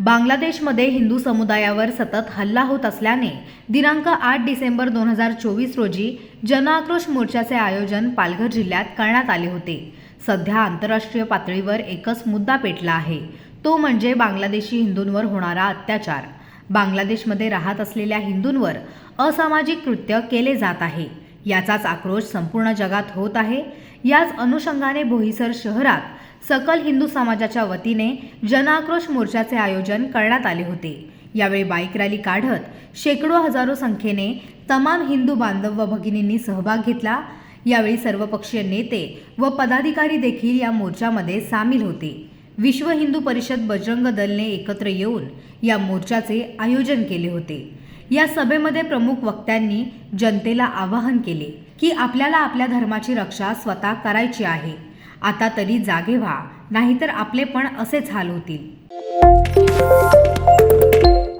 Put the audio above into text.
बांगलादेशमध्ये हिंदू समुदायावर सतत हल्ला होत असल्याने दिनांक आठ डिसेंबर दोन हजार चोवीस रोजी जनआक्रोश मोर्चाचे आयोजन पालघर जिल्ह्यात करण्यात आले होते. सध्या आंतरराष्ट्रीय पातळीवर एकच मुद्दा पेटला आहे. तो म्हणजे बांगलादेशी हिंदूंवर होणारा अत्याचार. बांगलादेशमध्ये राहत असलेल्या हिंदूंवर असामाजिक कृत्य केले जात आहे. याचाच आक्रोश संपूर्ण जगात होत आहे. याच अनुषंगाने बोईसर शहरात सकल हिंदू समाजाच्या वतीने जनआक्रोश मोर्चाचे आयोजन करण्यात आले होते. यावेळी बाईक रॅली काढत शेकडो हजारो संख्येने तमाम हिंदू बांधव व भगिनींनी सहभाग घेतला. यावेळी सर्वपक्षीय नेते व पदाधिकारी देखील या मोर्चामध्ये सामील होते. विश्व हिंदू परिषद बजरंग दलने एकत्र येऊन या मोर्चाचे आयोजन केले होते. या सभेमध्ये प्रमुख वक्त्यांनी जनतेला आवाहन केले की आपल्याला आपल्या धर्माची रक्षा स्वतः करायची आहे. आता तरी जागे व्हा नाहीतर आपले पण असेच हाल होतील.